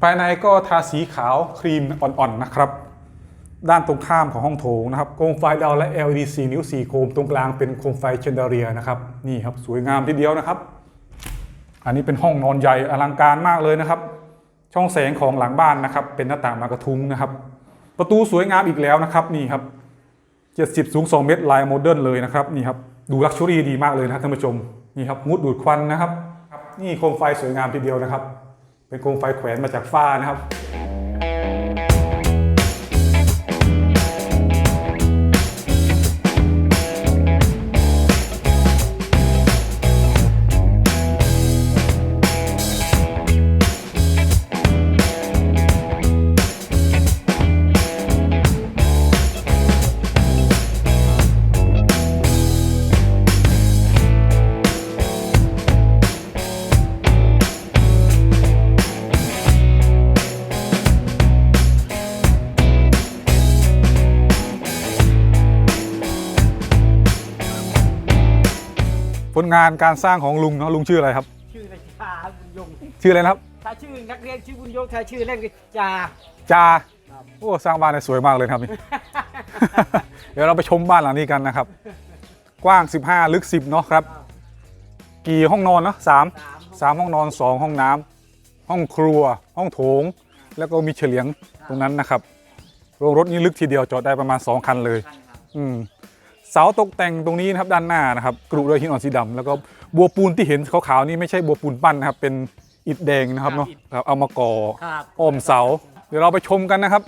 ภายในก็ทาสีขาวครีมอ่อนๆนะครับด้านตรงข้ามของห้องโถงนะครับโคมไฟดาวและ LED 4 นิ้ว 4 โคมตรงกลางเป็นโคมไฟเชนเดเรียนะครับนี่ครับสวยงามทีเดียวนะครับ อันนี้เป็นห้องนอนใหญ่อลังการมากเลยนะครับ ช่องแสงของหลังบ้านนะครับ เป็นหน้าต่างมากระทุ้งนะครับ ประตูสวยงามอีกแล้วนะครับนี่ครับ 70 สูง 2 เมตรลายโมเดิร์นเลยนะครับนี่ครับดูลักชัวรี่ดีมากเลยนะครับท่านผู้ชมนี่ครับมุดดูดควันนะครับนี่โคมไฟสวยงามทีเดียวนะครับ เป็นโคมไฟแขวนมาจากฟ้านะครับ ลงานการสร้างของลุงเนาะลุงชื่ออะไรครับ ชื่ออะไรจาบุญยงชื่ออะไรนะครับถ้าชื่อนักเรียนชื่อบุญยงถ้าชื่อเล่นก็จา จาครับ โอ้สร้างบ้านได้สวยมากเลยนะครับนี่ เดี๋ยวเราไปชมบ้านหลังนี้กันนะครับ กว้าง 15 ลึก 10เนาะครับ กี่ห้องนอนเนาะสามสามสามห้องนอน 2 ห้องน้ำห้องครัว ห้องโถง แล้วก็มีเฉลียงตรงนั้นนะครับโรงรถนี้ลึกทีเดียวจอดได้ประมาณ 2 คันเลยคันครับอืม เสาตกแต่งตรงนี้นะครับด้านหน้านะครับกรุด้วยหินอ่อนสีดำแล้วก็บัวปูนที่เห็นขาวๆนี่ไม่ใช่บัวปูนปั้นนะครับเป็นอิฐแดงนะครับเนาะครับเอามาก่อครับอ้อมเสา เดี๋ยวเราไปชมกันนะครับ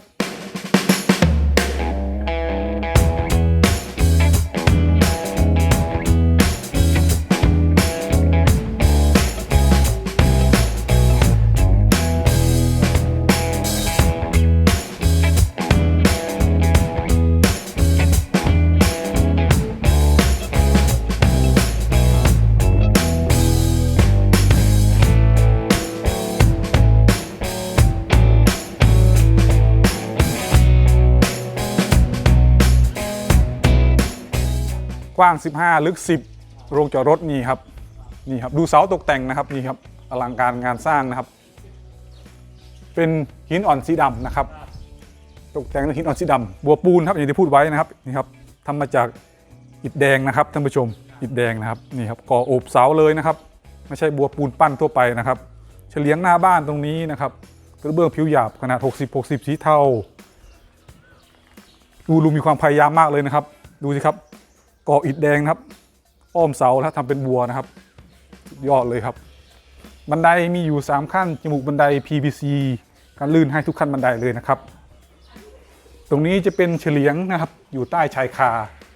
ว้าง 15 ลึก 10 โรงจอดรถนี่ครับนี่ครับดูเสาตกแต่งนะครับนี่ครับอลังการงานสร้างนะครับ เป็นหินอ่อนสีดำนะครับ ตกแต่งด้วยหินอ่อนสีดำบัวปูนครับอย่างที่พูดไว้นะครับนี่ครับทำมาจากอิฐแดงนะครับท่านผู้ชมอิฐแดงนะครับนี่ครับก่อโอบเสาเลยนะครับ ไม่ใช่บัวปูนปั้นทั่วไปนะครับ เฉลียงหน้าบ้านตรงนี้นะครับกระเบื้องผิวหยาบขนาด 60 60 สีเทาดูลุงมีความพยายามมากเลยนะครับ ดูสิครับ ก่ออิฐแดงนะครับ อ้อมเสาแล้วทำเป็นบัวนะครับ ยอดเลยครับ บันไดมีอยู่ 3 ขั้น จมูกบันได PVC การลื่นให้ทุกขั้นบันไดเลยนะครับ ตรงนี้จะเป็นเฉลียงนะครับ อยู่ใต้ชายคา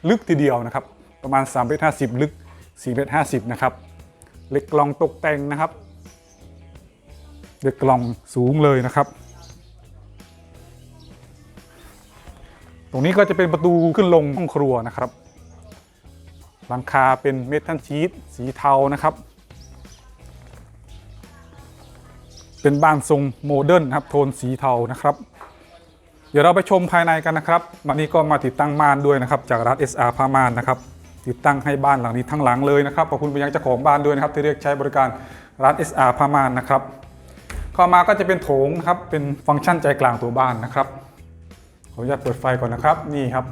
ลึกทีเดียวนะครับ ประมาณ3เมตร50 ลึก4เมตร50 นะครับ เหล็กกลองตกแต่งนะครับ เหล็กกลองสูงเลยนะครับ ตรงนี้ก็จะเป็นประตูขึ้นลงห้องครัวนะครับ หลังคาเป็นเมทัลชีตสีเทานะครับ เป็นบ้านทรงโมเดิร์นะครับโทนสีเทานะครับ เดี๋ยวเราไปชมภายในกันนะครับวันนี้ก็มาติดตั้งม่านด้วยนะครับ จากร้าน SR ผ้าม่านนะครับติดตั้งให้บ้านหลังนี้ทั้งหลังเลยนะครับขอบคุณไปยังเจ้าของบ้านด้วยนะครับ ที่เรียกใช้บริการร้าน SR ผ้าม่านนะครับเข้ามาก็จะเป็นโถงนะครับเป็นฟังก์ชันใจกลางตัวบ้านนะครับขออนุญาตเปิดไฟก่อนนะครับ นี่ครับ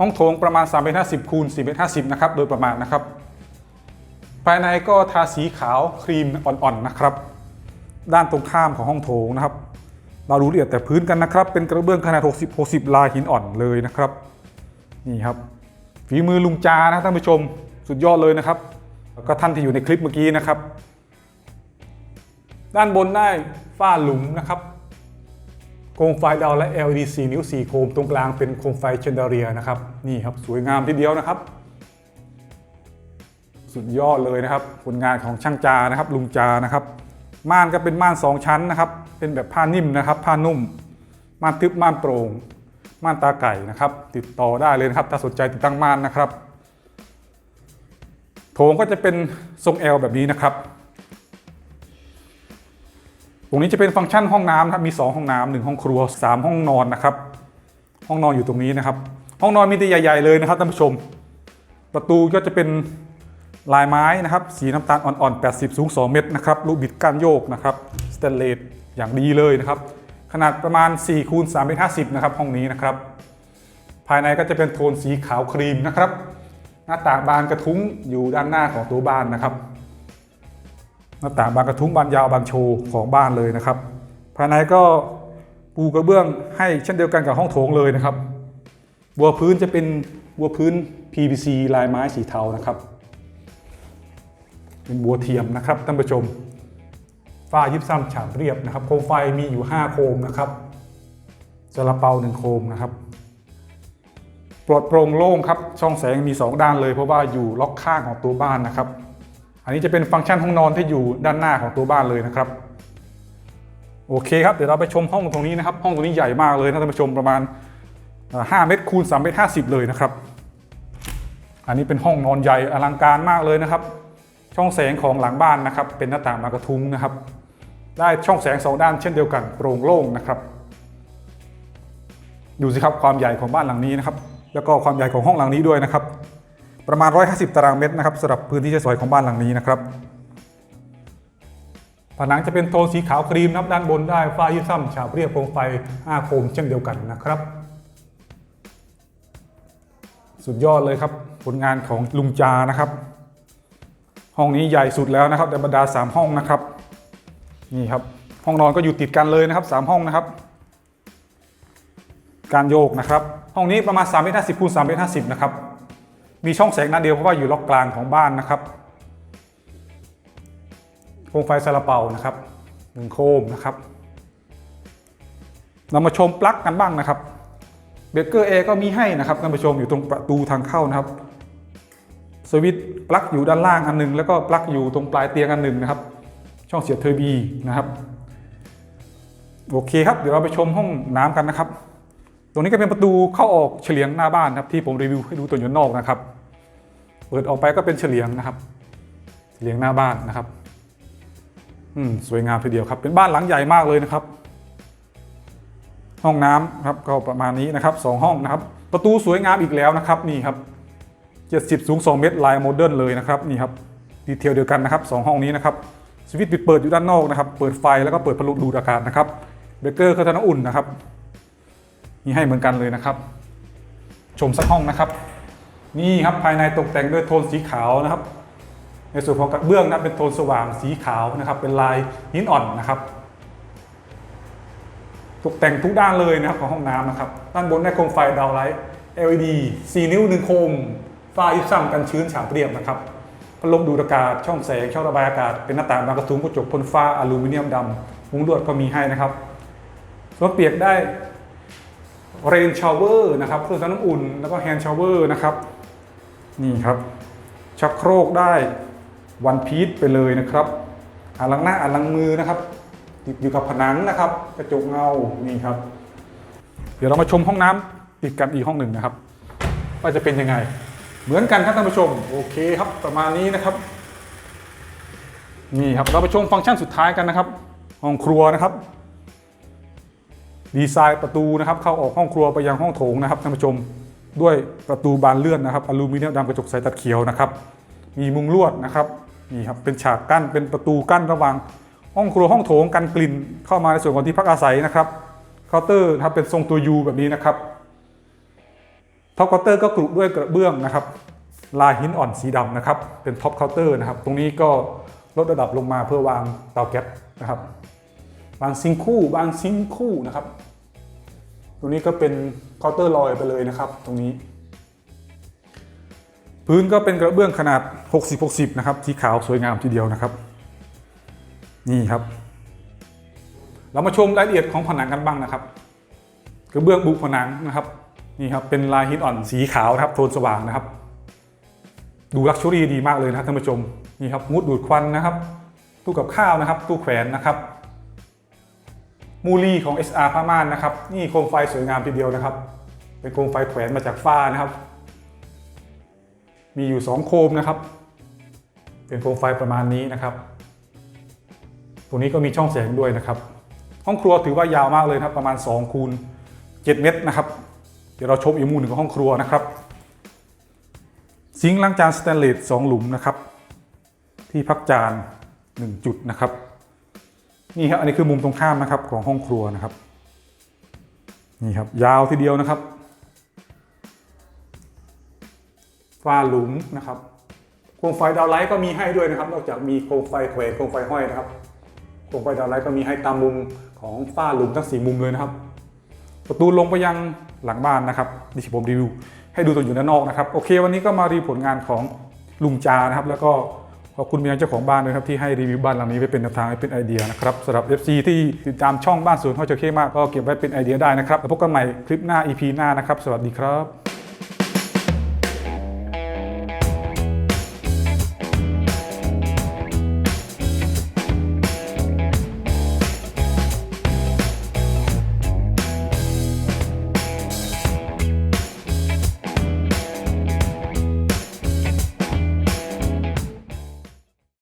ห้องโถงประมาณ3เมตร50คูณ4เมตร50นะครับโดยประมาณนะครับ ภายในก็ทาสีขาวครีมอ่อนๆนะครับ ด้านตรงข้ามของห้องโถงนะครับ เราดูละเอียดแต่พื้นกันนะครับ เป็นกระเบื้องขนาด 60 60 ลายหินอ่อนเลยนะครับนี่ครับฝีมือลุงจานะท่านผู้ชมสุดยอดเลยนะครับแล้วก็ท่านที่อยู่ในคลิปเมื่อกี้นะครับ ด้านบนได้ฝ้าหลุมนะครับ โคมไฟดาวและ LED 4 นิ้ว 4 โคม ตรงกลางเป็นโคมไฟเชนเดอเรียนะครับ นี่ครับ สวยงามทีเดียวนะครับ สุดยอดเลยนะครับ ผลงานของช่างจานะครับ ลุงจานะครับ ม่านก็เป็นม่าน 2 ชั้นนะครับ เป็นแบบผ้านิ่มนะครับ ผ้านุ่ม ม่านทึบ ม่านโปร่ง ม่านตาไก่นะครับ ติดต่อได้เลยนะครับ ถ้าสนใจติดตั้งม่านนะครับ โถงก็จะเป็นทรง L แบบนี้นะครับ ตรงนี้จะเป็นฟังก์ชันห้องน้ำครับมี 2 ห้องน้ำหนึ่งห้องครัว 3 ห้องนอนนะครับ ห้องนอนอยู่ตรงนี้นะครับ ห้องนอนมีแต่ใหญ่ ๆ เลยนะครับท่านผู้ชม ประตูก็จะเป็นลายไม้นะครับ สีน้ำตาลอ่อนๆ 80 สูง 2 เมตรนะครับลูกบิดก้านโยกนะครับสแตนเลสอย่างดีเลยนะครับ ขนาดประมาณ4คูณ3เมตร50นะครับห้องนี้นะครับ ภายในก็จะเป็นโทนสีขาวครีมนะครับ หน้าต่างบานกระทุ้งอยู่ด้านหน้าของตัวบ้านนะครับ หน้าต่างบานกระทุ้งบานยาวบานโชว์ของบ้านเลยนะครับ ภายในก็ปูกระเบื้องให้เช่นเดียวกันกับห้องโถงเลยนะครับ บัวพื้นจะเป็นบัวพื้น PVC ลายไม้สีเทานะครับ เป็นบัวเทียมนะครับท่านผู้ชม ฝ้ายิบซ้ำฉาบเรียบนะครับ โคมไฟมีอยู่ 5 โคมนะครับซาลาเปาหนึ่งโคมนะครับปลอดโปร่งโล่งครับ ช่องแสงมี 2 ด้านเลยเพราะว่าอยู่ล็อกข้างของตัวบ้านนะครับ อันนี้จะเป็นฟังก์ชันห้องนอนที่อยู่ด้านหน้าของตัวบ้านเลยนะครับ โอเคครับ เดี๋ยวเราไปชมห้องตรงนี้นะครับ ห้องตรงนี้ใหญ่มากเลยนะท่านผู้ชมประมาณ 5 เมตรคูณ3เมตร50 เลยนะครับ อันนี้เป็นห้องนอนใหญ่อลังการมากเลยนะครับ ช่องแสงของหลังบ้านนะครับ เป็นหน้าต่างมากระทุ้งนะครับ ได้ช่องแสงสองด้านเช่นเดียวกันโปร่งโล่งนะครับดูสิครับความใหญ่ของบ้านหลังนี้นะครับ แล้วก็ความใหญ่ของห้องหลังนี้ด้วยนะครับ ประมาณ 150 ตารางเมตรนะครับสำหรับพื้นที่ใช้สอยของบ้านหลังนี้นะครับผนังจะเป็นโทนสีขาวครีมนับด้านบนได้ฝ้ายี่ซ้ำฉาบเรียบโคมไฟ5โคมเช่นเดียวกันนะครับ สุดยอดเลยครับ ผลงานของลุงจานะครับ ห้องนี้ใหญ่สุดแล้วนะครับในบรรดา 3 ห้องนะครับนี่ครับ ห้องนอนก็อยู่ติดกันเลยนะครับ 3 ห้องนะครับ การโยกนะครับ ห้องนี้ประมาณ3เมตร50คูณ3เมตร50นะครับ มีช่องแสงนัดเดียวเพราะว่าอยู่ล็อกกลางของบ้านนะครับโคมไฟซาลาเปานะครับหนึ่งโคมนะครับเรามาชมปลั๊กกันบ้างนะครับเบเกอร์แอร์ก็มีให้นะครับท่านผู้ชมอยู่ตรงประตูทางเข้านะครับ สวิตช์ปลั๊กอยู่ด้านล่างอันหนึง แล้วก็ปลั๊กอยู่ตรงปลายเตียงอันหนึ่งนะครับ ช่องเสียบเทอร์บีนะครับ โอเคครับ เดี๋ยวเราไปชมห้องน้ำกันนะครับ ตรงนี้ก็เป็นประตูเข้าออกเฉลียงหน้าบ้านนะครับที่ผมรีวิวให้ดูตัวอยู่นอกนะครับ เปิดออกไปก็เป็นเฉลียงนะครับ เฉลียงหน้าบ้านนะครับ อืมสวยงามทีเดียวครับ เป็นบ้านหลังใหญ่มากเลยนะครับ ห้องน้ำครับก็ประมาณนี้นะครับสองห้องนะครับ ประตูสวยงามอีกแล้วนะครับนี่ครับ70สูง 2 เมตรลายโมเดิร์นเลยนะครับนี่ครับดีเทลเดียวกันนะครับสองห้องนี้นะครับสวิตช์ปิดเปิดอยู่ด้านนอกนะครับ เปิดไฟแล้วก็เปิดพัดลมดูดอากาศนะครับเบรกเกอร์ก็จะน้ำอุ่นนะครับ นี่ให้เหมือนกันเลยนะครับ ชมสักห้องนะครับ นี่ครับภายในตกแต่งด้วยโทนสีขาวนะครับ ในส่วนของกระเบื้องนะเป็นโทนสว่างสีขาวนะครับ เป็นลายหินอ่อนนะครับ ตกแต่งทุกด้านเลยนะครับของห้องน้ำนะครับ ด้านบนได้โคมไฟดาวไลท์ LED 4 นิ้ว 1 โคมฝ้ายิบซ้ำกันชื้นฉาบเรียบนะครับพัดลมดูดอากาศช่องแสงช่องระบายอากาศเป็นหน้าต่างบานกระทุ้งกระจกพ่นฟ้าอลูมิเนียมดำมุ้งลวดก็มีให้นะครับส่วนเปียกได้ เรนชาวเวอร์นะครับเครื่องทำน้ำอุ่นแล้วก็แฮนด์ชาวเวอร์นะครับนี่ครับ ชักโครกได้วันพีชไปเลยนะครับอ่าลังหน้าอ่าลังมือนะครับติดอยู่กับผนังนะครับ กระจกเงานี่ครับ เดี๋ยวเรามาชมห้องน้ำติดกันอีกห้องหนึ่งนะครับ ว่าจะเป็นยังไง เหมือนกันครับท่านผู้ชมโอเคครับประมาณนี้นะครับนี่ครับเราไปชมฟังก์ชันสุดท้ายกันนะครับ ห้องครัวนะครับ ดีไซน์ประตูนะครับเข้าออกห้องครัวไปยังห้องโถงนะครับท่านผู้ชม ด้วยประตูบานเลื่อนนะครับอลูมิเนียมดำกระจกใสตัดเขียวนะครับมีมุงลวดนะครับนี่ครับเป็นฉากกั้นเป็นประตูกั้นระหว่างห้องครัวห้องโถงกันกลิ่นเข้ามาในส่วนของที่พักอาศัยนะครับเคาน์เตอร์นะครับเป็นทรงตัวยูแบบนี้นะครับท็อปเคาน์เตอร์ก็กรุด้วยกระเบื้องนะครับลายหินอ่อนสีดำนะครับเป็นท็อปเคาน์เตอร์นะครับตรงนี้ก็ลดระดับลงมาเพื่อวางเตาแก๊สนะครับ วางซิงค์คู่วางซิงค์คู่นะครับ ตรงนี้ก็เป็นเคาน์เตอร์ลอยไปเลยนะครับ ตรงนี้ พื้นก็เป็นกระเบื้องขนาด 60-60 นะครับสีขาวสวยงามทีเดียวนะครับ นี่ครับ เรามาชมรายละเอียดของผนังกันบ้างนะครับ กระเบื้องบุผนังนะครับนี่ครับเป็นลายหินอ่อนสีขาวนะครับโทนสว่างนะครับ ดูลักชัวรี่ดีมากเลยนะครับท่านผู้ชมนี่ครับมุดดูดควันนะครับ ตู้กับข้าวนะครับ ตู้แขวนนะครับ มูลีของ SR ผ้าม่านนะครับ นี่โคมไฟสวยงามทีเดียวนะครับ เป็นโคมไฟแขวนมาจากฝ้านะครับ มีอยู่ 2 โคมนะครับ เป็นโคมไฟประมาณนี้นะครับ ตรงนี้ก็มีช่องแสงด้วยนะครับ ห้องครัวถือว่ายาวมากเลยนะครับ ประมาณ2คูณ7เมตรนะครับ เดี๋ยวเราชมอีกมุมหนึ่งของห้องครัวนะครับ ซิงค์ล้างจานสแตนเลส2หลุมนะครับ ที่พักจาน 1 จุดนะครับ นี่ครับอันนี้คือมุมตรงข้ามนะครับของห้องครัวนะครับนี่ครับยาวทีเดียวนะครับฝ้าหลุมนะครับโคมไฟดาวไลท์ก็มีให้ด้วยนะครับ นอกจากมีโคมไฟแขวนโคมไฟห้อยนะครับโคมไฟดาวไลท์ก็มีให้ตามมุมของฝ้าหลุมทั้งสี่มุมเลยนะครับ ประตูลงไปยังหลังบ้านนะครับนี่ที่ผมรีวิวให้ดูตรงอยู่ด้านนอกนะครับ โอเค วันนี้ก็มารีผลงานของลุงจานะครับ แล้วก็ ขอบคุณไปยังเจ้าของบ้านด้วยครับที่ให้รีวิวบ้านหลังนี้ไว้เป็นแนวทางให้เป็นไอเดียนะครับสำหรับ FC ที่ติดตามช่องบ้านสวนห้อยเจ้าเข้มากก็เก็บไว้เป็นไอเดียได้นะครับแล้วพบกันใหม่คลิปหน้า EP หน้านะครับ สวัสดีครับ